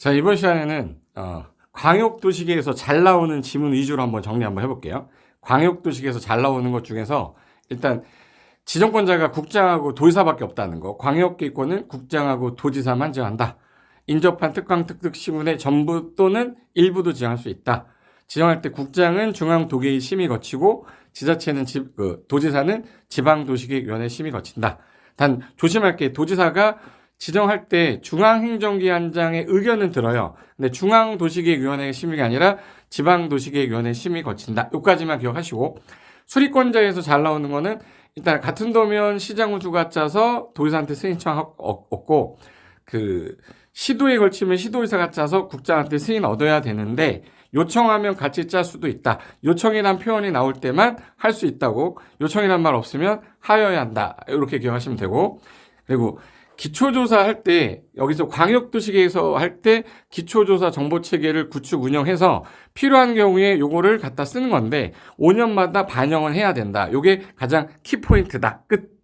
자, 이번 시간에는, 어, 광역도시계에서 잘 나오는 지문 위주로 한번 정리 한번 해볼게요. 광역도시계에서 잘 나오는 것 중에서 일단 지정권자가 국장하고 도지사밖에 없다는 거. 광역기권은 국장하고 도지사만 지정한다. 인접한 특강 특특 시군의 전부 또는 일부도 지정할 수 있다. 지정할 때 국장은 중앙 도계위 심의 거치고 지자체는 지, 그, 도지사는 지방 도시계획위원회 심의 거친다. 단 조심할 게 도지사가 지정할 때 중앙행정기관장의 의견은 들어요. 근데 중앙도시계획위원회 심의가 아니라 지방도시계획위원회 심의 거친다. 여기까지만 기억하시고 수리권자에서 잘 나오는 거는 일단 같은 도면 시장 후수가 짜서 도지사한테 승인 청하 얻고 그 시도에 걸치면 시도의사가 짜서 국장한테 승인 얻어야 되는데 요청하면 같이 짤 수도 있다. 요청이란 표현이 나올 때만 할 수 있다고 요청이란 말 없으면 하여야 한다. 이렇게 기억하시면 되고 그리고 기초조사 할 때 여기서 광역도시계에서 할 때 기초조사 정보체계를 구축 운영해서 필요한 경우에 요거를 갖다 쓰는 건데 5년마다 반영을 해야 된다. 요게 가장 키포인트다. 끝.